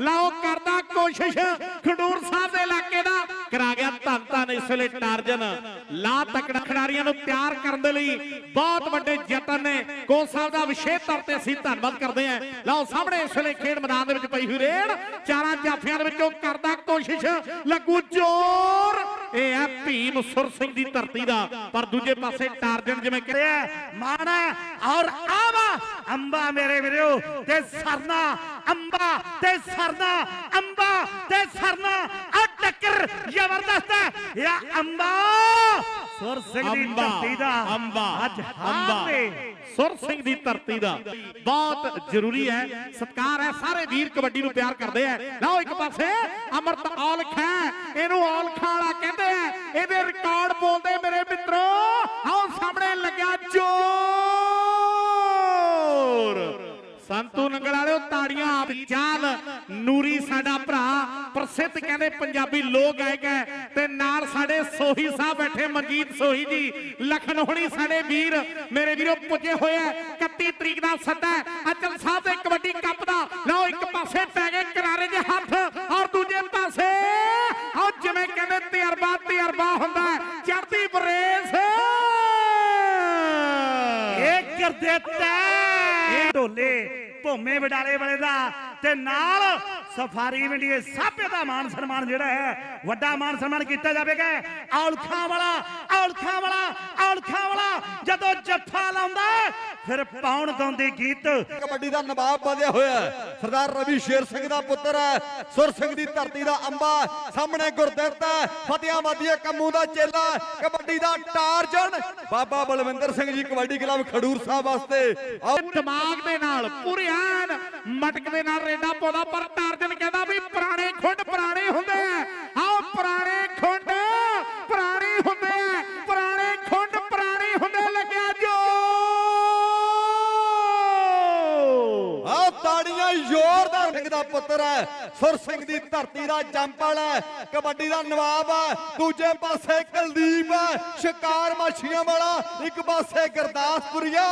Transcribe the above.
ਲਓ ਕਰਦਾ ਕੋਸ਼ਿਸ਼। ਖਡੂਰ ਸਾਹਿਬ ਦੇ ਇਲਾਕੇ ਦਾ। ਕਰਾ ਗਿਆ ਧੰਨ ਧੰਨ ਇਸ ਵੇਲੇ ਟਾਰਜਨ ਲਾ ਤਕੜਾ ਖਿਡਾਰੀਆਂ ਨੂੰ ਤਿਆਰ ਕਰਨ ਦੇ ਲਈ ਬਹੁਤ ਵੱਡੇ ਯਤਨ ਨੇ। ਕੋਚ ਸਾਹਿਬ ਦਾ ਵਿਸ਼ੇਸ਼ ਤੌਰ ਤੇ ਅਸੀਂ ਧੰਨਵਾਦ ਕਰਦੇ ਹਾਂ। ਲਓ ਸਾਹਮਣੇ ਇਸ ਵੇਲੇ ਖੇਡ ਮੈਦਾਨ ਦੇ ਵਿੱਚ ਪਈ ਹੋਈ ਰੇਡ। ਚਾਰਾਂ ਜਾਫੀਆਂ ਦੇ ਵਿੱਚੋਂ ਕਰਦਾ ਕੋਸ਼ਿਸ਼। ਲੱਗੂ ਜ਼ੋਰ। ਇਹ ਹੈ ਭੀਮ ਸੁਰ ਸਿੰਘ ਦੀ ਧਰਤੀ ਦਾ। ਪਰ ਦੂਜੇ ਪਾਸੇ ਟਾਰਜਨ ਜਿਵੇਂ ਕਿ ਹੈ, ਮਾਣਾ ਔਰ ਆਵਾ ਅੰਬਾ ਮੇਰੇ ਵੀਰੋ, ਤੇ ਸਰਨਾ ਅੰਬਾ ਤੇ ਸਰਨਾ ਅੰਬਾ ਤੇ ਸਰਨਾ ਆ ਟੱਕਰ ਜ਼ਬਰਦਸਤ ਹੈ। ਯਾ ਅੰਬਾ ਸੁਰ ਸਿੰਘ ਦੀ ਧਰਤੀ ਦਾ। ਅੰਬਾ ਅੱਜ ਅੰਬਾ। ਸੁਰ ਸਿੰਘ ਦੀ ਧਰਤੀ ਦਾ। ਬਹੁਤ ਜ਼ਰੂਰੀ ਹੈ। ਸਤਕਾਰ ਹੈ। ਸਾਰੇ ਵੀਰ ਕਬੱਡੀ ਨੂੰ ਪਿਆਰ ਕਰਦੇ ਆ ਲਓ ਇੱਕ ਪਾਸੇ ਅਮਰਤ ਔਲਖ ਹੈ। ਇਹਨੂੰ ਔਲਖਾਂ ਵਾਲਾ ਕਹਿੰਦੇ ਆ ਇਹਦੇ ਰਿਕਾਰਡ ਬੋਲਦੇ ਮੇਰੇ ਮਿੱਤਰੋ। ਆਓ ਸਾਹਮਣੇ ਲੱਗਿਆ ਜੋਰ। ਸੰਤੂ ਨੰਗਲ ਵਾਲਿਓ ਚਾਲ ਨੂਰੀ ਸਾਡਾ ਭਰਾ, ਪ੍ਰਸਿੱਧ ਕਹਿੰਦੇ ਪੰਜਾਬੀ ਲੋਕ ਗਾਇਕ ਹੈ ਤੇ ਨਾਲ ਸਾਡੇ ਸੋਹੀ ਸਾਹਿਬ ਬੈਠੇ ਮਨਜੀਤ ਸੋਹੀ ਜੀ ਲਖਨ ਸਾਡੇ ਵੀਰ, ਮੇਰੇ ਵੀਰੋ ਪੁੱਜੇ ਹੋਏ ਆ 31 ਤਰੀਕ ਦਾ ਸੱਦਾ ਅਚਲ ਸਾਹਿਬ ਦੇ ਕਬੱਡੀ ਕੱਪ ਦਾ, ਲਓ ਇੱਕ ਪਾਸੇ ਪੈ ਗਏ ਕਿਨਾਰੇ ਦੇ ਹੱਥ, ਔਰ ਦੂਜੇ ਪਾਸੇ, ਆਹ ਜਿਵੇਂ ਕਹਿੰਦੇ ਤਜਰਬਾ ਤਜਰਬਾ ਹੁੰਦਾ ਹੈ ਬਰੇਸ। ਇਹ ਕਰ ਦਿੱਤਾ ਇਹ ਢੋਲੇ ਭੋਮੇ ਵਡਾਲੇ ਵਾਲੇ ਦਾ ਤੇ ਨਾਲ ਸਫਾਰੀ ਮੰਡੀਏ ਸਾਬੇ ਦਾ ਮਾਨ ਸਨਮਾਨ ਜਿਹੜਾ ਹੈ, ਵੱਡਾ ਮਾਨ ਸਨਮਾਨ ਕੀਤਾ ਜਾਵੇਗਾ। ਔਲਖਾਂ ਵਾਲਾ ਔਲਖਾਂ ਵਾਲਾ ਔਲਖਾਂ ਵਾਲਾ, ਜਦੋਂ ਜੱਫਾ ਲਾਉਂਦਾ ਫਿਰ ਪਾਉਣ ਗਾਉਂਦੇ ਗੀਤ। ਕਬੱਡੀ ਦਾ ਨਵਾਬ ਵਧਿਆ ਹੋਇਆ ਸਰਦਾਰ ਰਵੀ ਸ਼ੇਰ ਸਿੰਘ ਦਾ ਪੁੱਤਰ ਹੈ। ਸੁਰ ਸਿੰਘ ਦੀ ਧਰਤੀ ਦਾ ਅੰਬਾ, ਸਾਹਮਣੇ ਗੁਰਦਿੱਤ ਹੈ। ਫਤਿਆਬਾਦੀ ਕੰਮੂ ਦਾ ਚੇਲਾ ਕਬੱਡੀ ਦਾ ਟਾਰਜਨ। ਬਾਬਾ ਬਲਵਿੰਦਰ ਸਿੰਘ ਜੀ ਕਬੱਡੀ ਕਲੱਬ ਖਡੂਰ ਸਾਹਿਬ ਵਾਸਤੇ। ਦਿਮਾਗ ਦੇ ਨਾਲ, ਪੂਰੇ ਐਨ ਮਟਕ ਦੇ ਨਾਲ ਰੇਡਾ ਪਾਉਂਦਾ ਪਰ ਟਾਰਜਨ ਕਹਿੰਦਾ ਵੀ ਪੁਰਾਣੇ ਖੁੰਡ ਪੁਰਾਣੇ ਹੁੰਦੇ ਆ ਆਓ ਪੁਰਾਣੇ ਖੁੰਡ ਪੁਰਾਣੇ ਹੁੰਦੇ ਆ ਪੁਰਾਣੇ ਖੁੰਡ ਪੁਰਾਣੇ ਹੁੰਦੇ ਲੱਗਿਆ ਜੋ ਆ ਤਾੜੀਆਂ ਜ਼ੋਰਦਾਰ ਸਿੰਘ ਦਾ ਪੁੱਤਰ ਹੈ। ਸੁਰ ਸਿੰਘ ਦੀ ਧਰਤੀ ਦਾ ਜੰਪਲ ਹੈ। ਕਬੱਡੀ ਦਾ ਨਵਾਬ ਹੈ। ਦੂਜੇ ਪਾਸੇ ਕੁਲਦੀਪ ਹੈ। ਸ਼ਿਕਾਰ ਮਾਛੀਆਂ ਵਾਲਾ ਇੱਕ ਪਾਸੇ ਗੁਰਦਾਸਪੁਰੀਆ।